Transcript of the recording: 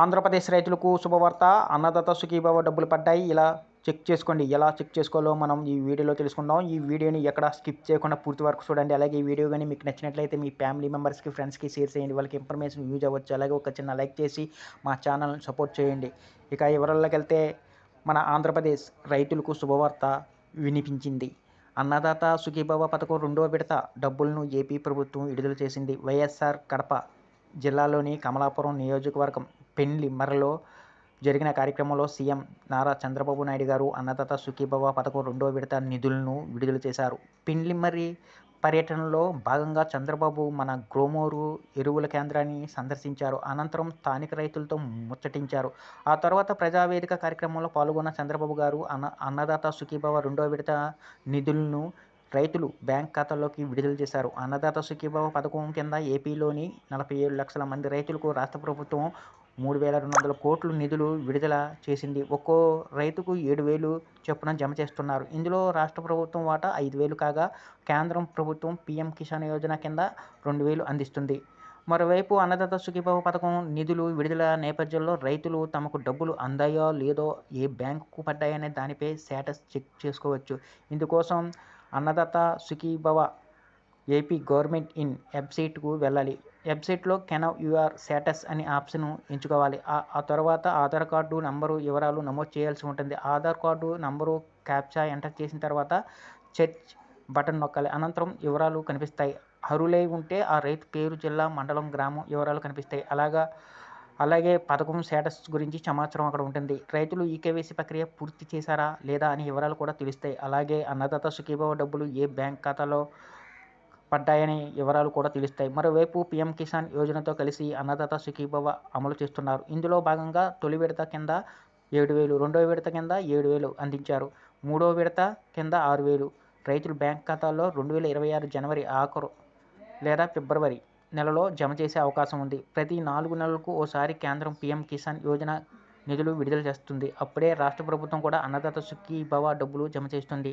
ఆంధ్రప్రదేశ్ రైతులకు శుభవార్త. అన్నదాత సుఖీభావ డబ్బులు పడ్డాయి. ఇలా చెక్ చేసుకోండి. ఎలా చెక్ చేసుకోవాలో మనం ఈ వీడియోలో తెలుసుకుందాం. ఈ వీడియోని ఎక్కడ స్కిప్ చేయకుండా పూర్తి వరకు చూడండి. అలాగే ఈ వీడియో కానీ మీకు నచ్చినట్లయితే మీ ఫ్యామిలీ మెంబర్స్కి ఫ్రెండ్స్కి షేర్ చేయండి. వాళ్ళకి ఇన్ఫర్మేషన్ యూజ్ అవ్వచ్చు. అలాగే ఒక చిన్న లైక్ చేసి మా ఛానల్ని సపోర్ట్ చేయండి. ఇక వివరాల్లోకి వెళ్తే మన ఆంధ్రప్రదేశ్ రైతులకు శుభవార్త వినిపించింది. అన్నదాత సుఖీభావ పథకం రెండో విడత డబ్బులను ఏపీ ప్రభుత్వం విడుదల చేసింది. వైఎస్ఆర్ కడప జిల్లాలోని కమలాపురం నియోజకవర్గం పెండ్లి మరలో జరిగిన కార్యక్రమంలో సీఎం నారా చంద్రబాబు నాయుడు గారు అన్నదాత సుఖీభవ పథకం రెండో విడత నిధులను విడుదల చేశారు. పెండ్లిమర్రి పర్యటనలో భాగంగా చంద్రబాబు మన గ్రోమోరు ఎరువుల కేంద్రాన్ని సందర్శించారు. అనంతరం స్థానిక రైతులతో ముచ్చటించారు. ఆ తర్వాత ప్రజావేదిక కార్యక్రమంలో పాల్గొన్న చంద్రబాబు గారు అన్న అన్నదాత సుఖీభవ రెండో విడత నిధులను రైతులు బ్యాంక్ ఖాతాల్లోకి విడుదల చేశారు. అన్నదాత సుఖీభవ పథకం కింద ఏపీలోని నలభై ఏడు లక్షల మంది రైతులకు రాష్ట్ర ప్రభుత్వం మూడు వేల రెండు వందల కోట్లు నిధులు విడుదల చేసింది. ఒక్కో రైతుకు ఏడు వేలు చొప్పున జమ చేస్తున్నారు. ఇందులో రాష్ట్ర ప్రభుత్వం వాటా ఐదు వేలు కాగా కేంద్రం ప్రభుత్వం పీఎం కిసాన్ యోజన కింద రెండు వేలు అందిస్తుంది. మరోవైపు అన్నదాత సుఖీభావ పథకం నిధులు విడుదల నేపథ్యంలో రైతులు తమకు డబ్బులు అందాయో లేదో ఏ బ్యాంకుకు పడ్డాయనే దానిపై స్టేటస్ చెక్ చేసుకోవచ్చు. ఇందుకోసం Annadata Sukhibhava AP government in వెబ్సైట్కు వెళ్ళాలి. వెబ్సైట్లో కెన్ యూఆర్ స్టేటస్ అనే ఆప్షన్ ఎంచుకోవాలి. ఆ తర్వాత ఆధార్ కార్డు నంబరు వివరాలు నమోదు చేయాల్సి ఉంటుంది. Aadhaar card number captcha enter చేసిన తర్వాత చర్చ్ బటన్ నొక్కాలి. అనంతరం వివరాలు కనిపిస్తాయి. అర్హులై ఉంటే ఆ రైతు పేరు జిల్లా మండలం గ్రామం వివరాలు కనిపిస్తాయి. అలాగా అలాగే పథకం స్టేటస్ గురించి సమాచారం అక్కడ ఉంటుంది. రైతులు ఈ కేవైసీ ప్రక్రియ పూర్తి చేశారా లేదా అని వివరాలు కూడా తెలుస్తాయి. అలాగే అన్నదాత సుఖీభావ డబ్బులు ఏ బ్యాంక్ ఖాతాలో పడ్డాయని వివరాలు కూడా తెలుస్తాయి. మరోవైపు పీఎం కిసాన్ యోజనతో కలిసి అన్నదాత సుఖీభవ అమలు చేస్తున్నారు. ఇందులో భాగంగా తొలి విడత కింద ఏడు వేలు రెండో విడత కింద ఏడు వేలు అందించారు. మూడో విడత కింద ఆరు వేలు. రైతులు బ్యాంక్ ఖాతాల్లో రెండు వేల ఇరవై ఆరు జనవరి ఆఖరు లేదా ఫిబ్రవరి నెలలో జమ చేసే అవకాశం ఉంది. ప్రతి నాలుగు నెలలకు ఓసారి కేంద్రం పీఎం కిసాన్ యోజన నిధులు విడుదల చేస్తుంది. అప్పుడే రాష్ట్ర ప్రభుత్వం కూడా అన్నదాత సుఖీభవ డబ్బులు జమ చేస్తుంది.